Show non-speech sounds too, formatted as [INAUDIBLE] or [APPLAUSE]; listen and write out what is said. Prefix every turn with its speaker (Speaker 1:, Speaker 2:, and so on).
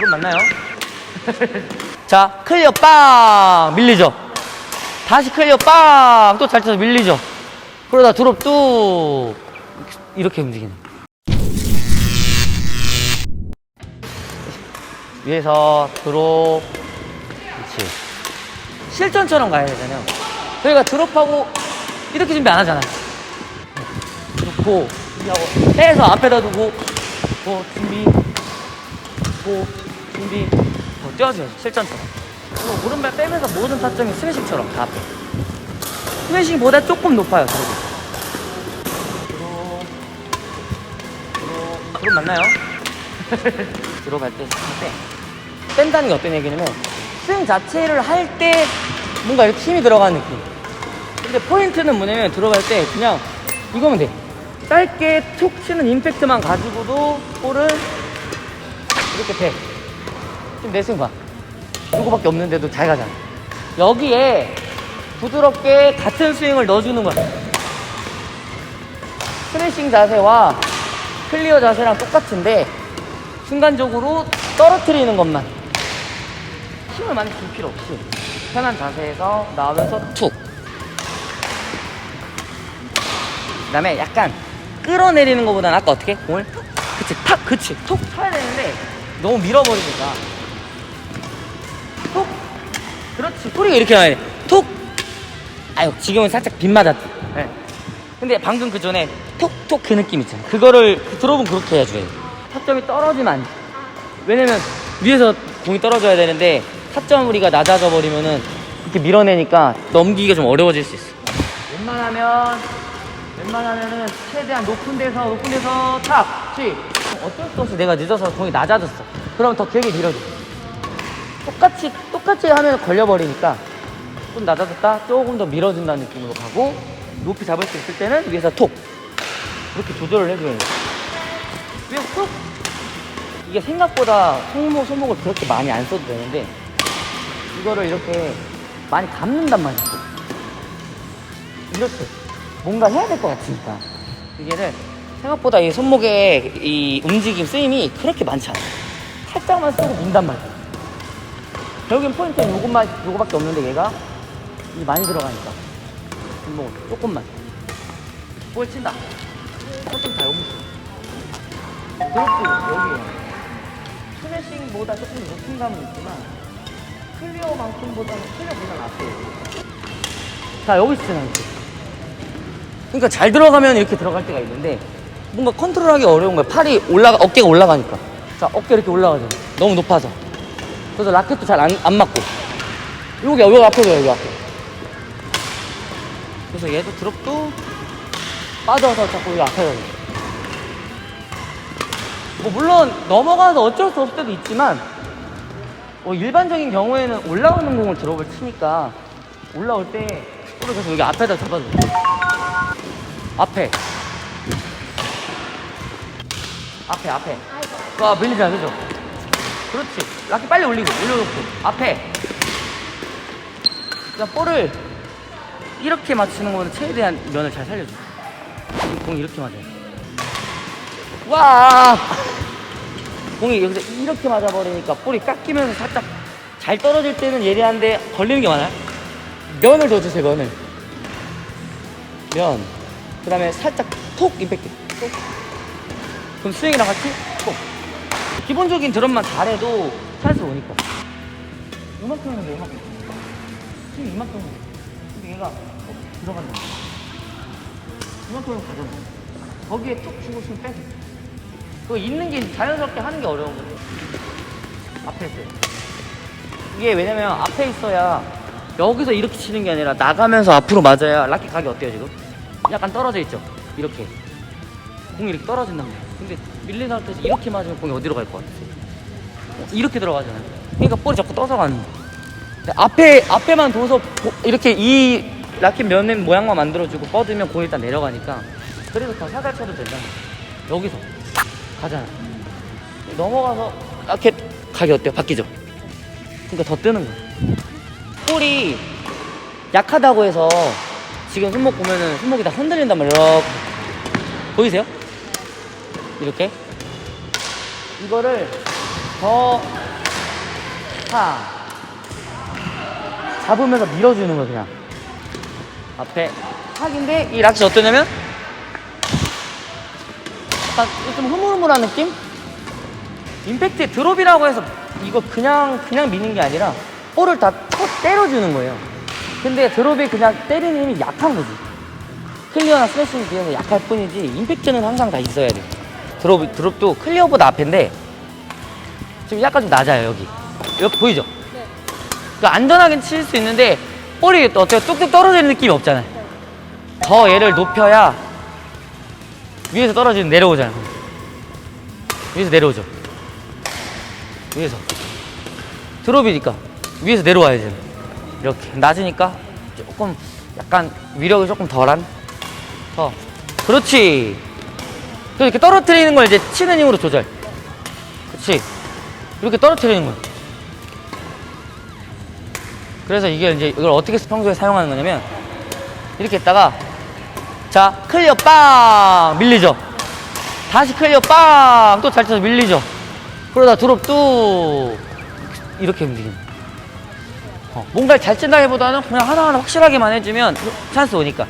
Speaker 1: 그럼 맞나요? [LAUGHS] 자, 클리어 빵! 밀리죠? 다시 클리어 빵! 또 잘 쳐서 밀리죠? 그러다 드롭 뚝! 이렇게 움직이는. 위에서 드롭. 그렇지. 실전처럼 가야 되잖아요. 저희가 드롭하고 이렇게 준비 안 하잖아요. 놓고, 준비하고, 빼서 앞에다 두고, 고, 준비, 고, 준비. 더 뛰어줘요, 실전처럼. 그리고 오른발 빼면서 모든 타점이 스매싱처럼 다 앞에. 스매싱보다 조금 높아요, 저기. 드롭 맞나요? [LAUGHS] 드롭할 때, 때. 뺀다는 게 어떤 얘기냐면, 스윙 자체를 할 때 뭔가 이렇게 힘이 들어가는 느낌. 근데 포인트는 뭐냐면 들어갈 때 그냥 이거면 돼. 짧게 툭 치는 임팩트만 가지고도 볼을 이렇게 돼. 지금 내 봐. 이거밖에 없는데도 잘 가잖아. 여기에 부드럽게 같은 스윙을 넣어주는 거야. 스매싱 자세와 클리어 자세랑 똑같은데 순간적으로 떨어뜨리는 것만 힘을 많이 줄 필요 없이 편한 자세에서 나오면서 툭. 그 다음에 약간 끌어내리는 것보다는 아까 어떻게? 공을 툭. 그치, 탁, 그치. 툭 쳐야 되는데 너무 밀어버리니까. 소리가 이렇게 돼. 툭. 아유, 지금은 살짝 빗 맞았지. 네. 근데 방금 그 전에 톡톡 그 느낌 있잖아. 그거를 들어보면 그렇게 해줘야 돼. 타점이 떨어지면 안 돼. 왜냐면 위에서 공이 떨어져야 되는데 타점 우리가 낮아져 버리면은 이렇게 밀어내니까 넘기기가 좀 어려워질 수 있어. 웬만하면 웬만하면은 최대한 높은 데서 높은 데서 탁 치. 어쩔 수 없이 내가 늦어서 공이 낮아졌어. 그럼 더 길게 밀어줘. 똑같이 똑같이 하면 걸려버리니까 좀 낮아졌다? 조금 더 밀어준다는 느낌으로 가고 높이 잡을 수 있을 때는 위에서 톡! 이렇게 조절을 해줘야 돼. 위에서 톡! 이게 생각보다 손목, 손목을 그렇게 많이 안 써도 되는데 이거를 이렇게 많이 감는단 말이야 이렇게 뭔가 해야 될 것 같으니까. 이게는 생각보다 이 손목의 이 움직임 쓰임이 그렇게 많지 않아 살짝만 쓰고 민단 말이야 결국엔 포인트는 요것만 요거밖에 없는데 얘가 이 많이 들어가니까 손목을 조금만 볼 친다 조금 다 여기 있어 드롭도 여기에요 스매싱보다 조금 높은 감은 있지만 클리어만큼보다는 클리어보다는 앞에요. 자 여기 있잖아. 그러니까 잘 들어가면 이렇게 들어갈 때가 있는데 뭔가 컨트롤하기 어려운 거야. 팔이 올라가 어깨가 올라가니까. 자 어깨 이렇게 올라가잖아. 너무 높아서. 그래서 라켓도 잘 안 안 맞고. 여기 여기 앞에 여기 앞에. 그래서 얘도 드롭도 빠져서 자꾸 여기 앞에 가요. 뭐 물론 넘어가서 어쩔 수 없을 때도 있지만 뭐 일반적인 경우에는 올라오는 공을 드롭을 치니까 올라올 때 볼을 계속 여기 앞에다 잡아줘 앞에 앞에 앞에 와 밀리잖아 그죠 그렇지. 라켓 빨리 올리고 올려놓고 앞에. 그냥 볼을 이렇게 맞추는 거는 최대한 면을 잘 살려줘. 공 이렇게 맞아요. 와! 공이 여기서 이렇게 맞아버리니까 볼이 깎이면서 살짝 잘 떨어질 때는 예리한데 걸리는 게 많아요. 면을 넣어주세요 면을. 면. 그 다음에 살짝 톡 임팩트. 톡. 그럼 스윙이랑 같이 톡 기본적인 드럼만 잘해도 찬스 오니까 이만큼은 돼 이만큼 스윙 이만큼은 돼 근데 얘가 어, 들어간다 이만큼은 가잖아 거기에 툭 주고 스윙 빼서 그거 있는 게 자연스럽게 하는 게 어려운 거지. 앞에 있어요. 이게 왜냐면 앞에 있어야 여기서 이렇게 치는 게 아니라 나가면서 앞으로 맞아야 라켓 각이 어때요 지금? 약간 떨어져 있죠? 이렇게. 공이 이렇게 떨어진단 말이야. 근데 밀린 상태에서 이렇게 맞으면 공이 어디로 갈 것 같아요? 어, 이렇게 들어가잖아요. 그러니까 볼이 자꾸 떠서 가는 거야. 앞에, 앞에만 둬서 보- 이렇게 이 라켓 면 모양만 만들어주고 뻗으면 공이 일단 내려가니까 그래서 더 사갈 쳐도 된다는 거야. 여기서. 가잖아. 넘어가서 라켓 각이 어때요? 바뀌죠? 그러니까 더 뜨는 거야. 볼이 약하다고 해서 지금 손목 보면은 손목이 다 흔들린단 말이에요. 보이세요? 이렇게. 이거를 더 하 잡으면서 밀어주는 거 그냥 앞에 탁인데 이 락시 어떠냐면 약간 좀 흐물흐물한 느낌? 임팩트 드롭이라고 해서 이거 그냥 그냥 미는 게 아니라 볼을 다 쳐 때려주는 거예요. 근데 드롭이 그냥 때리는 힘이 약한 거지. 클리어나 스매싱에 비해서 약할 뿐이지 임팩트는 항상 다 있어야 돼. 드롭 드롭도 클리어보다 앞인데 지금 약간 좀 낮아요 여기. 여기 보이죠?
Speaker 2: 네.
Speaker 1: 그 안전하게 칠 수 있는데 볼이 또 어떻게 뚝뚝 떨어지는 느낌이 없잖아요. 더 얘를 높여야 위에서 떨어지는 내려오잖아요. 위에서 내려오죠. 위에서 드롭이니까 위에서 내려와야지. 이렇게 낮으니까 조금 약간 위력이 조금 덜한. 더 그렇지. 또 이렇게 떨어뜨리는 걸 이제 치는 힘으로 조절. 그렇지. 이렇게 떨어뜨리는 거야. 그래서 이게 이제 이걸 어떻게 평소에 사용하는 거냐면 이렇게 했다가 자 클리어 빵! 밀리죠? 다시 클리어 빵! 또 잘 쳐서 밀리죠? 그러다 드롭 뚝! 이렇게 움직이는 어, 뭔가를 잘 친다기보다는 그냥 하나하나 확실하게만 해주면 찬스 오니까